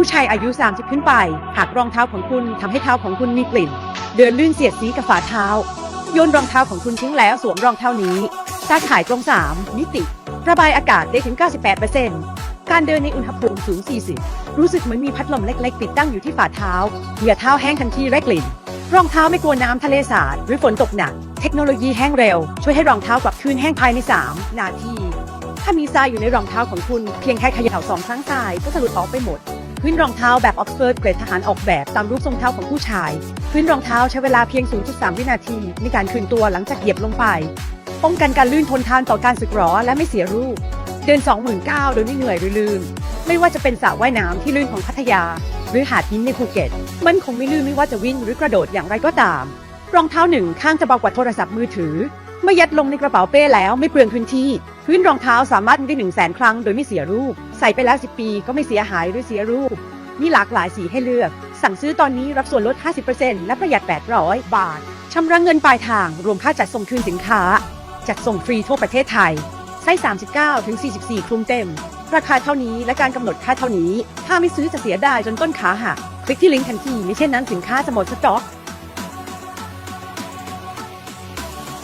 ผู้ชายอายุ 30 ขึ้นไป หากรองเท้าของคุณทำให้เท้าของคุณมีกลิ่น เดินลื่นเสียดสีกับฝ่าเท้า โยนรองเท้าของคุณทิ้งแล้วสวมรองเท้านี้ตาข่ายตรง 3 มิติ ระบายอากาศได้ถึง 98%การเดินในอุณหภูมิสูง 40 รู้สึกเหมือนมีพัดลมเล็ก ๆ ติดตั้งอยู่ที่ฝ่าเท้า เหงื่อเท้าแห้งทันทีไร้กลิ่น รองเท้าไม่กลัวน้ำทะเลสาดหรือฝนตกหนัก เทคโนโลยีแห้งเร็ว ช่วยให้รองเท้ากลับคืนแห้งภายใน 3 นาที ถ้ามีทรายอยู่ในรองเท้าของคุณ เพียงแค่เขย่าสองครั้งทรายก็จะหลุดออกไปหมด พื้นรองเท้าแบบออกซฟอร์ดเกรดทหารออกแบบตามรูปทรงเท้าของผู้ชาย พื้นรองเท้าใช้เวลาเพียง 0.3 วินาที ในการคืนตัวหลังจากเหยียบลงไป ป้องกันการลื่นทนทานต่อการสึกหรอและไม่เสียรูป เดิน 29,000โดยไม่เหนื่อยหรือลืม ไม่ว่าจะเป็นสระว่ายน้ำที่ลื่นของพัทยา หรือหาดหินในภูเก็ต มันคงไม่ลื่นไม่ว่าจะวิ่งหรือกระโดดอย่างไรก็ตาม รองเท้าหนึ่งข้างจะเบากว่าโทรศัพท์มือถือ เมื่อยัดลงในกระเป๋าเป้แล้วไม่เปลืองพื้นที่ พื้นรองเท้าสามารถได้หนึ่งแสนครั้งโดยไม่เสียรูป ใส่ไปแล้ว10ปีก็ไม่เสียหายหรือเสียรูป มีหลากหลายสีให้เลือก สั่งซื้อตอนนี้รับส่วนลด 50%และประหยัด 800 บาทชำระเงินปลายทาง รวมค่าจัดส่งคืนสินค้า จัดส่งฟรีทั่วประเทศไทยไส้39ถึง44คลุมเต็ม ราคาเท่านี้และการกำหนดค่าเท่านี้ ถ้าไม่ซื้อจะเสียดายจนต้นขาหักคลิกที่ลิงก์ทันทีไม่เช่นนั้นสินค้าจะหมดสต็อก